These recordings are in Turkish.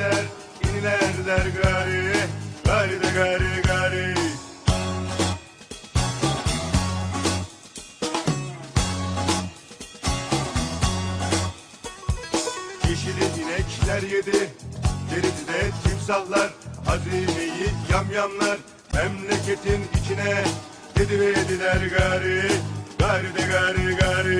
Kemikler inlerler gari Gari de gari gari. Yeşili inekler yedi Gerisi de timsahlar. Hazineyi yamyamlar Memleketin içine. Yedi ve yediler gari Gari de gari gari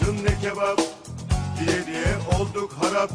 Baksın ne kebap? Diye diye olduk harap.